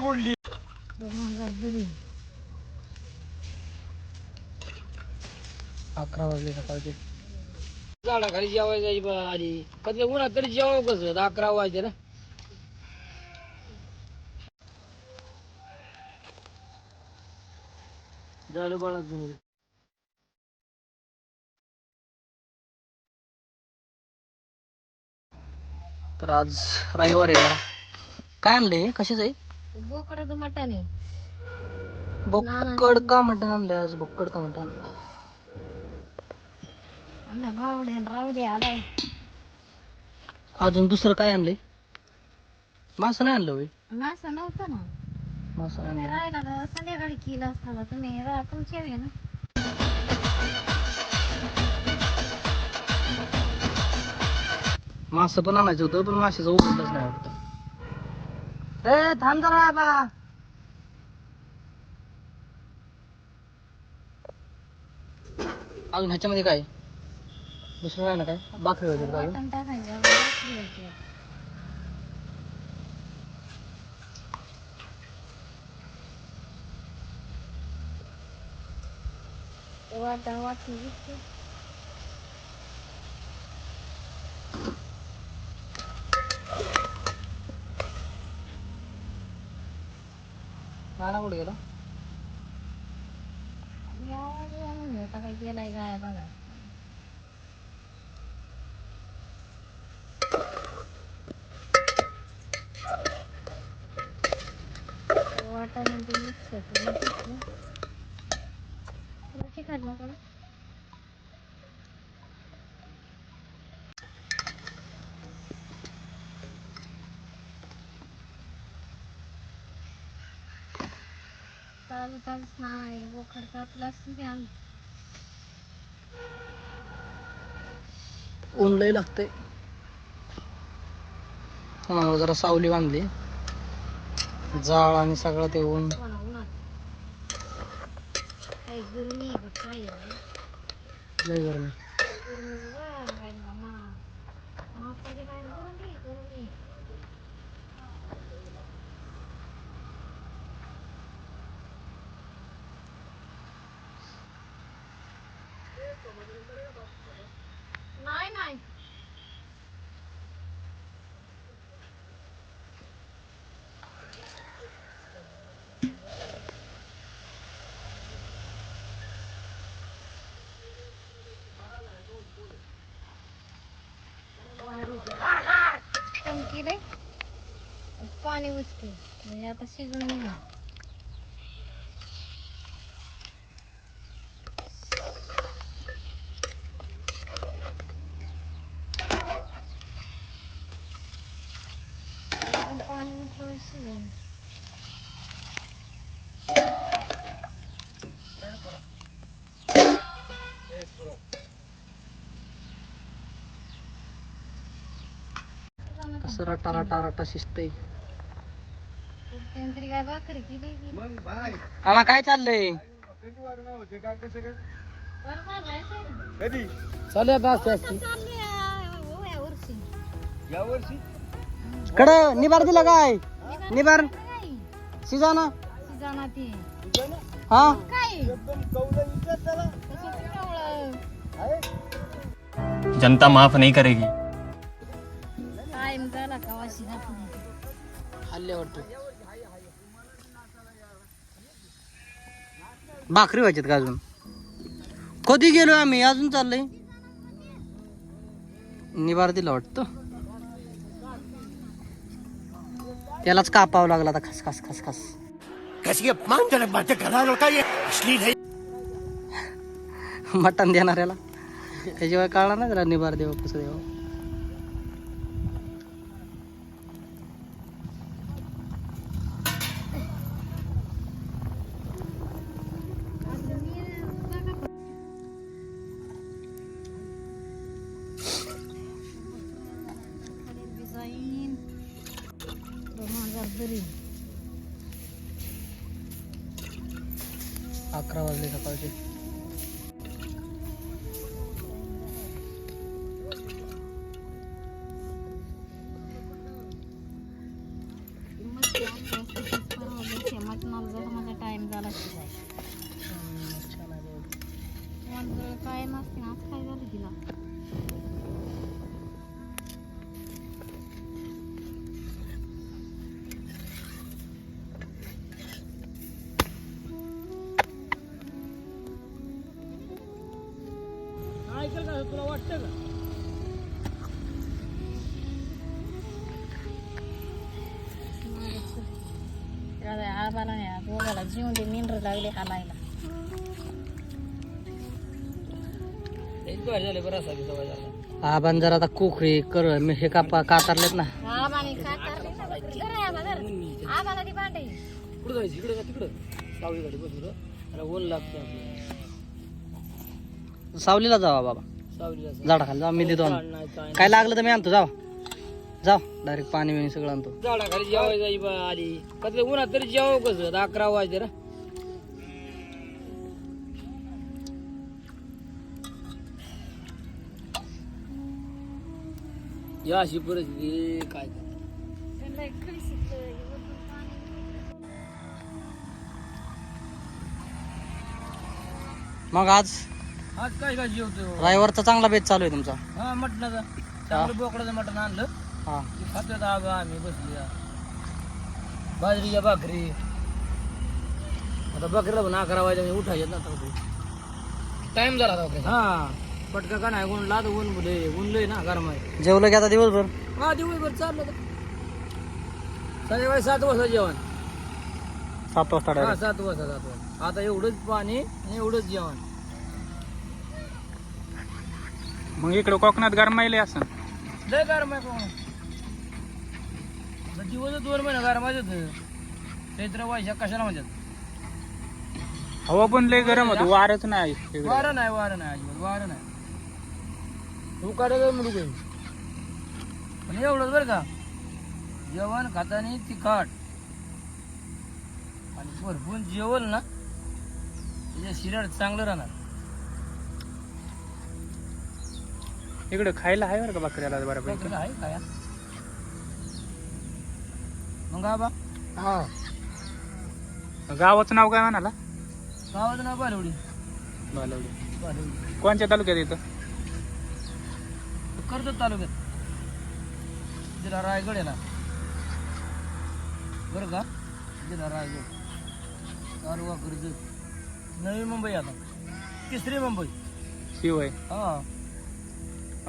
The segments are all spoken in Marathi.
बोलली अकरा वाजले सकाळचे झाडाखाली जेवायला जायची बा आधी. कधी उन्हात तरी जेवावं कसं? अकरा वाजते ना. झालं बाळा तर आज रविवार आहे जरा. काय आणले कशाच आहे? बोकडाचं मटण आहे? बोकड का मटण आणलं आज? बोकड का मटण आणलं अजून दुसरं काय आणलंय? मासं नाही आणलं मासा नव्हता ना. मासं. राहिला ना संध्याकाळी केला असताना तुम्ही रा- तुमची आहे ना. मासं पण आणायचं होतं पण माशाचं उघडलंच नाही वाटतं ए थांब जरा बा अजून ह्याच्यामध्ये काय? दुसरं काय ना काय? बाकरी वगैरे काय? मटण टाकायचं भाकरी व्हायची. वाटण नाना कुठे गेला या- या म्हणजे आता काय केलाय काय बघा वाटाणे ते mix करते. मग तिथे. तुला चिकन नको ना? चालू चालूच नाही ते आम्ही ऊन लय लागते हा जरा सावली बांधली. जाळ आणि सगळं ते ऊन. कोणा उन्हात काही गरमी आहे का काय आहे? लय गरमी वा, काय ना, मा- मापाची काय गरमी, गरमी. नाही नाही. टंकी रे पाणी उचते म्हणजे आता शिजून निघा पाणी उचलून शिजेल कसं रटा रटा रटा शिजतंय काय भाकरी केली की आम्हा काय चाललंय बरं ना. कधी चालू आता असते असते चालली आहे, या वर्षी. या वर्षी कड निबार दिला काय? निबार? शिजा ना शिजाना ती. हा? जनता माफ नहीं करेगी. भाकरी व्हायच्यात का अजून? कधी गेलो आम्ही? अजून चाललंय? निबार दिला वाटतं. त्यालाच कापावं लागला आता खस खस खस खस. कैसी अपमानजनक बातें कर रहा है लड़का ये अश्लील है मटण देणाऱ्याला. त्याशिवाय कळणार नाही त्याला निबार देवा कसं देवा. अकरा वाजले सकाळचे तुला वाटतं का? आबाला नाही दोघाला जीवन ते मेंढर लागले हालायला आबान जरा आता कोखरी कर मी हे कापा कातारलेत ना. आबाने काढले ना बकरी. धर आबा, धर. आबाला ती भांडे. कुठं जायचं? इकडे का तिकडं. सावळी गाडी बसलो त्याला ऊन लागतं आपल्याला. सावलीला जावा बाबा. झाडाखाली जावा मी देतो आणून. काय लागलं तर मी आणतो जावा. जाव डायरेक्ट पाणी बिणी सगळं आणतो. झाडाखाली जेवायला जाई बा आली. कसलं उन्हात तरी जेवावं कसं? अकरा वाजते ना या अशी परिस्थिती काय. मग आज आज काय काय जेवतो ड्रायव्हरचा चांगला बेत चालू आहे तुमचा. हा मटणाचा. चांगलं बोकडाचं मटण आणलं. हा. ते खातोय आता आबा आम्ही बसली बाजरीच्या भाकरी. आता बकरीला पण अकरा वाजता उठायचे ना टाइम झाला आता हा पटका का नाही ऊन लाद ऊन बुले ऊन लय ना गरम आहे. जेवलं की आता दिवसभर? हा दिवसभर चाललं तर संध्याकाळी सात वाजता जेवण. सात वाजता हा direct. सात वाजता सात वाजता. आता एवढंच पाणी आणि एवढंच जेवण. मग इकडे कोकणात गरमाईले असं. लय गरम आहे कोण दिवस दोन महिने गरम आहे चैत्र वैशाख कशाला म्हणतात? हवा पण लय गरम होती वारच नाही वारं नाही वारं नाही अजिबात वारं नाही. उकाडं म्हणू काही पण एवढंच बरं का? जेवण खातानी तिखट. आणि भरपूर जेवण ना. त्याच्या शरीर चांगलं राहणार. इकडे खायला आहे बरं का बकऱ्याला बकरीला आहे काय मग आबा? हा. गावाचं नाव काय म्हणाला? गावाचं नाव बालवडी. बालवडी. कोणत्या तालुक्यात येतं? कर्जत तालुक्यात. जिल्हा रायगड आहे ना. बरं का? जिल्हा रायगड. तालुका कर्जत. नवी मुंबई आता. तिसरी मुंबई. शिवय. हा.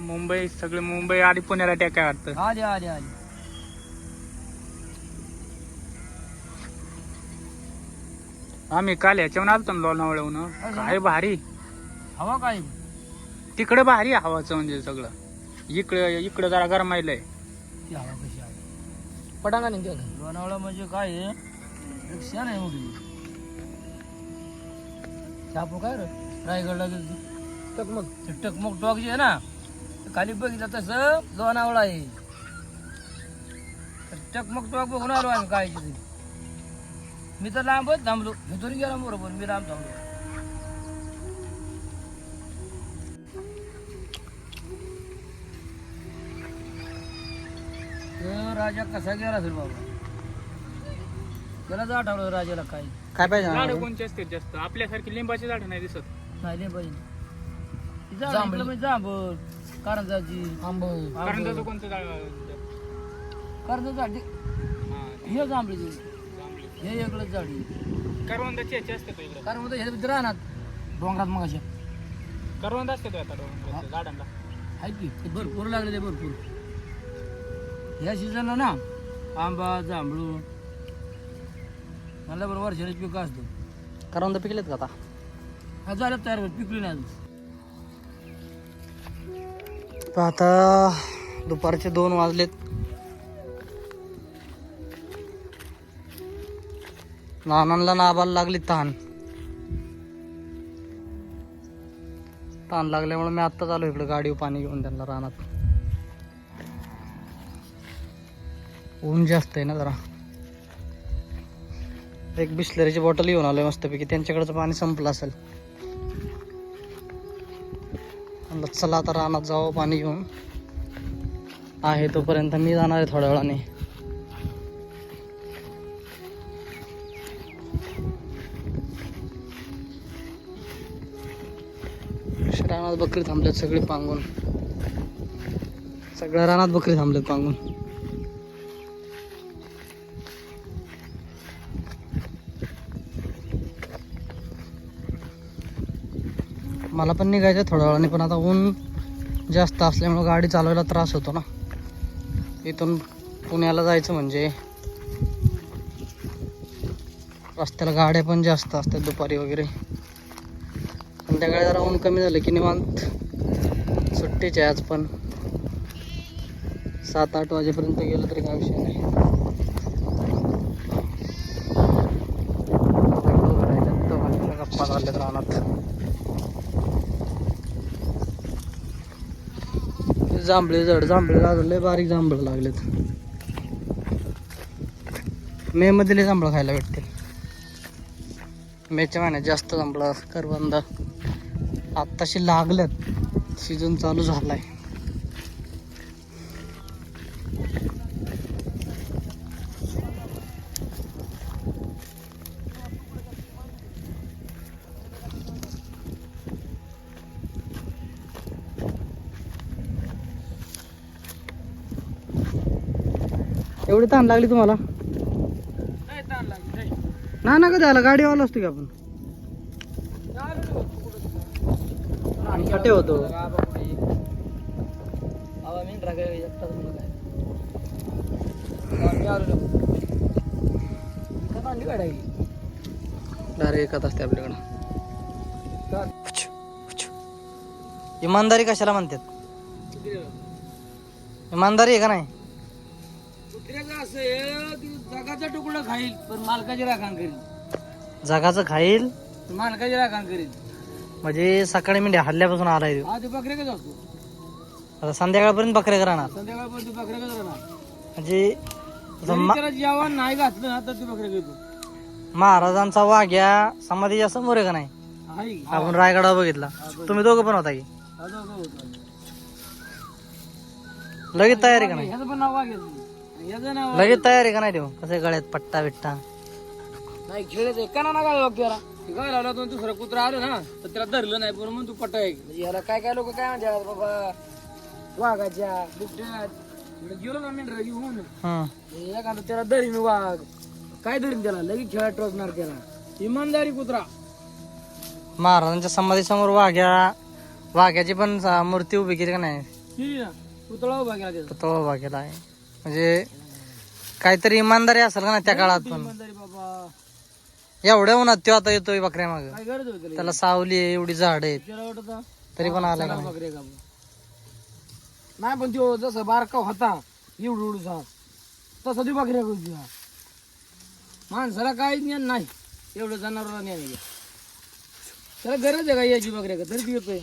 मुंबई सगळे मुंबई आधी पुण्याला टेकाय वाटतं. आली आली आली आम्ही काल ह्याच्यावर आलतो ना लोणावळ्याहून काय भारी. हवा काय? तिकडे भारी आहे हवाचं म्हणजे सगळं. इकडे इकडे जरा गरमायलंय ती हवा कशी आहे? पटांगा नाही लोणावळा म्हणजे काय आहे? शान आहे मोठी. छापू काय रे? रायगडला गेलो टकमक. ते टकमक टॉक जे आहे ना खाली बघितलं तसं लोणावळा आहे. तर टकमक टॉक बघून आलो आम्ही काय ते. मी तर लांबच थांबलो. इथून गेला बरोबर मी लांब थांबलो. तर राजा कसा गेला असेल बाबा? त्यालाच आठवलं राजाला काय. काय झाडं पाहिजे कोणची असते जास्त? आपल्यासारखी लिंबाची झाडं नाही दिसत. नाही जांभळ. म्हणजे जांभळ. कारंजाची. आंब. करंजाचं कोणतं झाड कारंजाची हा, जांभळीची जांभळी. हे एकलंच झाडी करवंदाची याची असते तो इकडे? कारण म्हणतो हे राहणार डोंगरात मग अशा करवंद असते तो आता डोंगराच्या झाडांना? आहे की ते भरपूर लागले ते भरपूर. ह्या सीझनला ना आंबा जांभळू मला बरोबर वर्षाला पीक असतो करवंद पिकलेत का आता? हा झालं तयार होत पिकली नाही अजून. आता दुपारचे दोन वाजलेत. नानांना नाबाला लागली तहान. तहान लागल्यामुळे मी आत्ताच आलो इकडे गाडीवर पाणी घेऊन त्यांना रानात. ऊन जास्त आहे ना जरा. एक बिस्लरीची बॉटल घेऊन आलोय मस्तपैकी. त्यांच्याकडचं पाणी संपलं असेल. म्हणलं चला आता रानात जावं पाणी घेऊन. आहे तोपर्यंत मी जाणार आहे थोड्या वेळाने. रानात बकरी थांबल्यात सगळी पांगून. सगळ्या रानात बकरी थांबल्यात पांगून. मला पण निघायचं थोड्या वेळाने पण आता ऊन जास्त असल्यामुळे गाडी चालवायला त्रास होतो ना. इथून पुण्याला जायचं म्हणजे रस्त्याला गाड्या पण जास्त असतात दुपारी वगैरे. संध्याकाळी जरा ऊन कमी झालं की निवांत. सुट्टीचे आज पण. सात आठ वाजेपर्यंत गेलं तरी काय विषय नाही. गप्पा झाल्यात राहणार जांभळे जड जांभळे लागले बारीक जांभळं लागलेत. मे मधले जांभळं खायला भेटते. मेच्या महिन्यात जास्त जांभळं करवंद. आत्ताशी लागल्यात. सीझन चालू झालाय. एवढी ताण लागली तुम्हाला? ना ना कधी आला गाडीवाला असतो की आपण? होतो. डायरेक्ट असते आपल्याकडं. इमानदारी कशाला म्हणतात? इमानदारी आहे का नाही? असं आहे की जगाचा तुकडा खाईल पण मालकाची राखण करील जगाचं खाईल? मालकाची राखण करील म्हणजे सकाळी मी हल्ल्यापासून आलाय तो. हा ते बकऱ्याकच असतो. आता संध्याकाळपर्यंत बकऱ्या राहणार. संध्याकाळपर्यंत बकऱ्याकच राहणार. म्हणजे आता जरी मा- त्याला जेवण नाही घातलं ना तर ते बकऱ्या घेतो. महाराजांचा वाघ्या समाधीच्या समोर आहे का नाही? आपण रायगडावर बघितला. तुम्ही दोघं पण होता की. लगेच तयारी का नाही? ह्याचं पण नाव लगेच तयारी का नाही देऊ? कसे गळ्यात पट्टा बिट्टा? नाही खेळत एका ना काय वाक्याला ते काय लावला तो दुसरा कुत्रा आलं ना तर त्याला धरलं नाही पण मग तू पट्टा आहे म्हणजे ह्याला काय काय लोक काय म्हणतात बाबा? वाघाच्या बिबट्यात. इकडे गेलो ना मेंढरा घेऊन. एखादा त्याला धरीन वाघ. काय धरीन त्याला? लगेच खेळात टोचणार त्याला. इमानदारी कुत्रा. महाराजांच्या समाधी समोर वाघ्या वाघ्याची पण मूर्ती उभी केली का नाही? ना. पुतळा उभा केला तो उभा केला आहे. म्हणजे काहीतरी इमानदारी असेल का ना त्या काळात पण? इमानदारी बाबा. एवढ्या उन्हात तो आता येतोय बकऱ्या माग. काय गरज होती त्याला? त्याला सावली आहे एवढी झाड आहेत. त्याला वाटत होतं, तरी पण आला का चला नाही. बकरे का नाही पण तो जसा बारका होता एवढू एवढूसा तसा ती बकऱ्या करू माणसाला काही ज्ञान नाही. एवढं जनावराला ज्ञान आहे. त्याला गरज आहे का याची बकऱ्या का? तरी ती येतोय.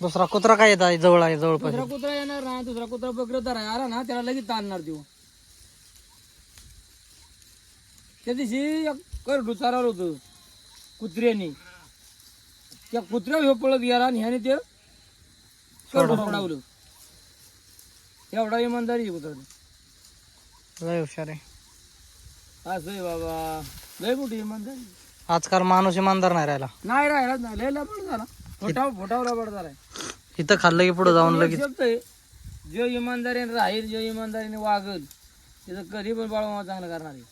दुसरा कुत्रा काय येत आहे जवळ आहे जवळपास? दुसरा कुत्रा येणार ना दुसरा कुत्रा बकरं धरा आला ना त्याला लगेच ताणणार देऊ. त्या दिवशी एक करडू होतं कुत्र्याने. त्या कुत्र्या ह्यो पळत गेला आणि ह्याने ते करडू एवढा इमानदारी आहे कुत्रा. लय हुशार आहे. असं आहे बाबा. लय मोठी इमानदारी. आजकाल माणूस इमानदार नाही राहिला. नाही राहिला नाही लय लबड झाला. फोटाव फोटाव लबड झालाय. इथं खाल्लं की पुढे जाऊन लगेच आहे. जो इमानदारीने राहील जो इमानदारीने वागल त्याचं कधी पण बाळमा चांगलं करणार आहे.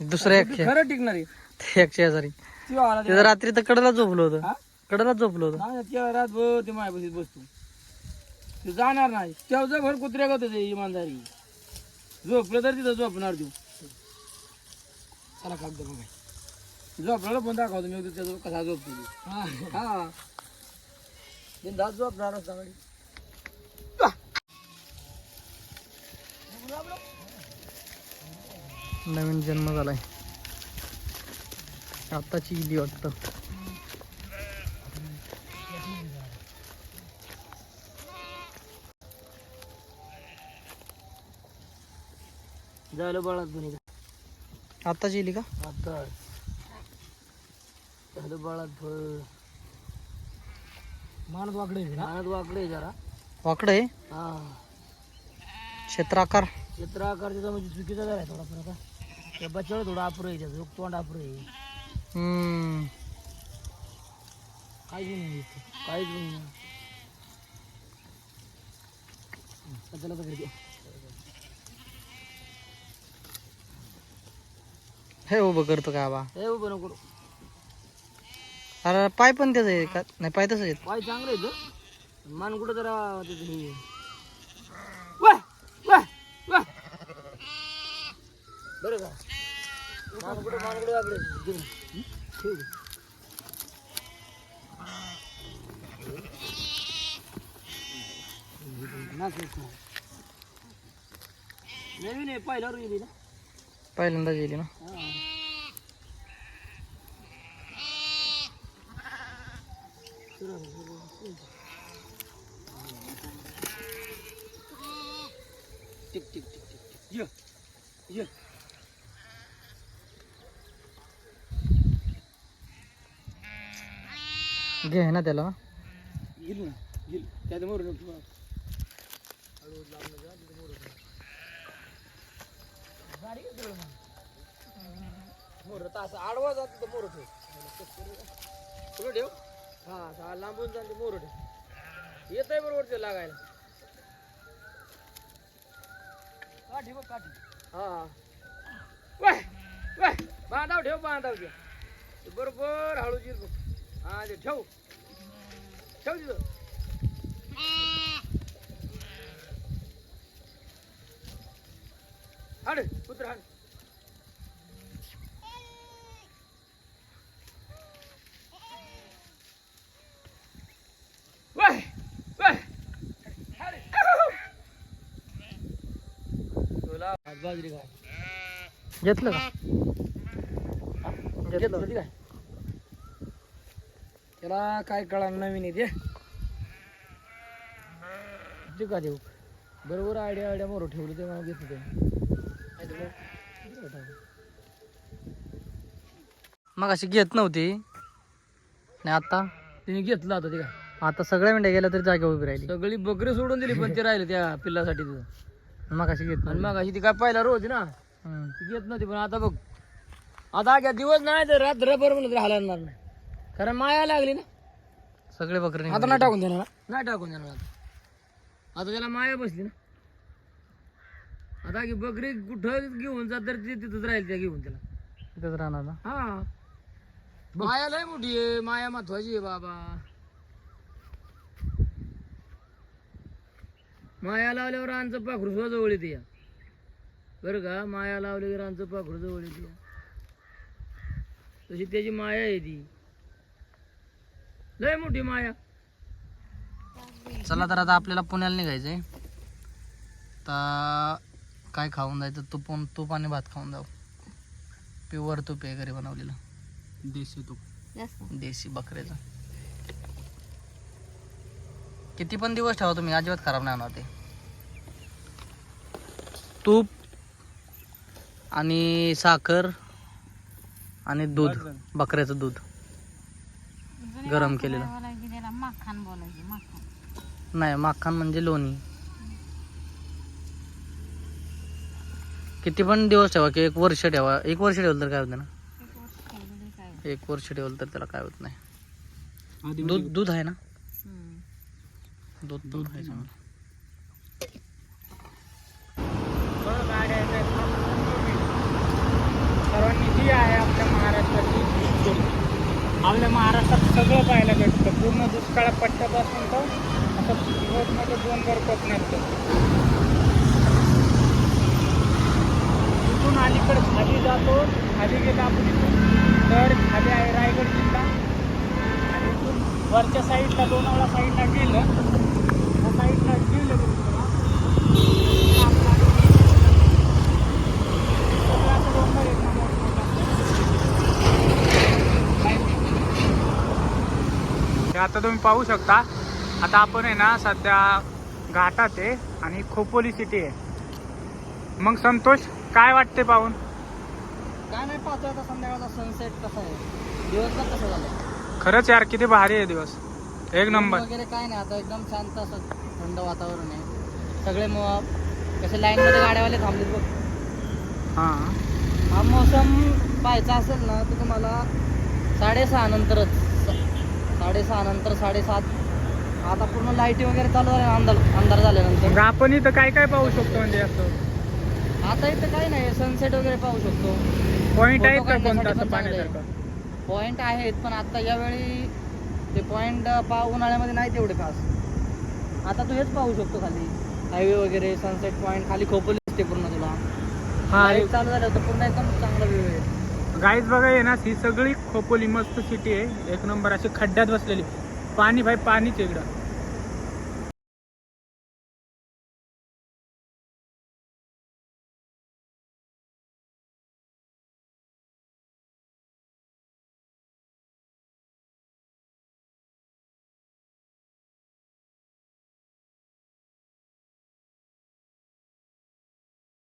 दुसऱ्या एक खरं टिकणार आहे. ते एक शेजारी. त्यो आला तिथं रात्री तर कडला झोपलो होतं. हा? कडला झोपलो होतं. नाही त्या रातभर ते मायापाशीच बसतो. ते जाणार नाही. तेवढं भर कुत्र्या गत ते इमानदारी. झोपलं तर तिथं झोपणार देऊ चला कागद बघा झोपला पण दाखवतो मी त्याचा कसा झोपतो तो. हा. हा. बिनधास्त झोपणार असता गाडी. नवीन जन्म झालाय. आताची इली वाटतं. झालं बाळात आताची इली का? आता झालं बाळात फळ मानत वाकडे मानत वाकडे जरा वाकडं हा म्हणजे चुकीचा झाला थोडाफार आता त्या बच्चाला थोडं आपर आहे त्याचं तोंड आपर आहे काहीच नाही इथे. काहीच नाही चला तर घरी. हे उभं करतो का बा ए उभं नको करू. अरे पाय पण त्याचं आहे का नाही पाय तसं आहेत पाय चांगलं तर मान कुठं जरा त्याचं हे आहे. वाह! वाह! वाह! बरं का मान कुठं मान कुठं वाकडे दे ना. हं? ठेव दे. नाच नाच नाच. नवीन आहे पहिल्यावर गेली ना पहिल्यांदा गेली ना हा. टिक टिक टिक टिक टिक ये ये घे ना त्याला. गेली ना गेली त्यात मोर नको मोर तास आडवा जात तर मोर ठेव. ठेव. हा लांबून जाते मोर ठेव येत आहे बरोबर ते लागायला. काठी बघ काठी. हा हा. वाय वाय बांधाव ठेव बांधाव ते बरोबर हळू जिर हा ते ठेव. ठेव तिथं. हाड कुत्र हाड वाय वाय हाड तुला आज बाजरी काय घेतलं का? घेतलं. होती काय त्याला काय कळा नवीन येते ते? का देऊ. बरोबर आयडिया आयडिया मोर ठेवलं ते मला घेत ते मग अशी घेत नव्हती. नाही आता? तिने घेतलं आता ते काय? आता सगळ्या मेंढ्या गेल्या तरी जागा उभी राहिली. सगळी बकरी सोडून दिली पण ते राहिले त्या पिल्लासाठी तिथं. मग अशी घेत आणि. मग अशी ती काय पहिला रोज ना. ती घेत नव्हती पण आता बघ. आता काय दिवस नाही तर रात्रभर म्हणलं तरी हलणार नाही. कारण माया लागली ना. सगळे बकरी आता नाही टाकून देणार? नाही टाकून देणार आता. आता त्याला माया बसली ना. आता की बकरी कुठं घेऊन जा तर ती तिथंच राहील त्या घेऊन त्याला. तिथंच राहणार ना? हा. माया लय मोठी आहे माया महत्वाची आहे बाबा. माया लावल्यावर रानचं पाखरू सुद्धा जवळ येते या. बरं का? माया लावली की रानचं पाखरू जवळ येते या. तशी त्याची माया आहे ती. लय मोठी माया. चला तर आता आपल्याला पुण्याला निघायचंय. तर काय खाऊन जायचं? तूप तूप आणि भात खाऊन जाऊ. प्युअर तूप आहे घरी बनवलेलं. देशी तूप. देशी बकऱ्याचं. किती पण दिवस ठेवा तुम्ही अजिबात खराब नाही होणार ते. तूप आणि साखर आणि दूध बकऱ्याचं दूध. गरम केलेलं. बोलायची त्याला. माखान बोलायची माखान. नाही माखन म्हणजे लोणी. किती पण दिवस ठेवा की एक वर्ष ठेवा. एक वर्ष ठेवलं तर काय होतं ना? एक वर्ष ठेवलेली काय एक वर्ष ठेवलं तर त्याला काय होत नाही. दूध दूध आहे ना. दूध दूध आहे चांगलं सर्वांनी जी आहे आपल्या महाराष्ट्राची हीच गोष्ट. आपल्या महाराष्ट्रात सगळं पाहायला भेटतं. पूर्ण दुष्काळ पट्ट्यापासून तर असं यवतमाळचं दोन वर कोकणात इथून अलीकडे खाली जातो खाली गेला आपण इथून. तर खाली आहे रायगड जिल्हा. आणि इथून वरच्या साईडला लोणावळा साईडला गेलं. त्या साईडला गेलं बरोबर सगळं असं डोंगर आहेत ना मोठमोठे. हे आता तुम्ही पाहू शकता. आता आपण आहे ना सध्या घाटात आहे आणि खोपोली सिटी आहे. मग संतोष काय वाटते पाहून? काय नाही पाहतोय आता संध्याकाळचा सनसेट कसा आहे. दिवसभर कसं झालं? खरंच यार किती भारी आहे दिवस. एक नंबर. वगैरे काय नाही आता एकदम शांत असं थंड वातावरण आहे. सगळे मग कसे लाईन मध्ये गाड्यावाले थांबलेत बघ. हां. हा मोसम पाहायचा असेल ना तर तुम्हाला साडेसहा नंतरच. साडेसहा नंतर साडेसात. आता पूर्ण लाईटी वगैरे चालू झाल्या अंधार अंधार झाल्यानंतर. आपण इथं काय काय पाहू शकतो म्हणजे असं? आता इथं काही नाही सनसेट वगैरे पाहू शकतो. का कोणतं असं चांगलं आहे. पॉईंट आहेत पण आता यावेळी ते पॉईंट पा उन्हाळ्यामध्ये नाही तेवढे खास. आता तू हेच पाहू शकतो खाली. हायवे वगैरे सनसेट पॉईंट खाली खोपोली दिसते पूर्ण तुला. हा चालू झालं तर पूर्ण एकदम चांगला व्ह्यू आहे. गाईज बघा आहे ना ही सगळी खोपोली मस्त सिटी आहे. एक नंबर अशी खड्ड्यात बसलेली. पाणी भाई पाणीच आहे इकडं.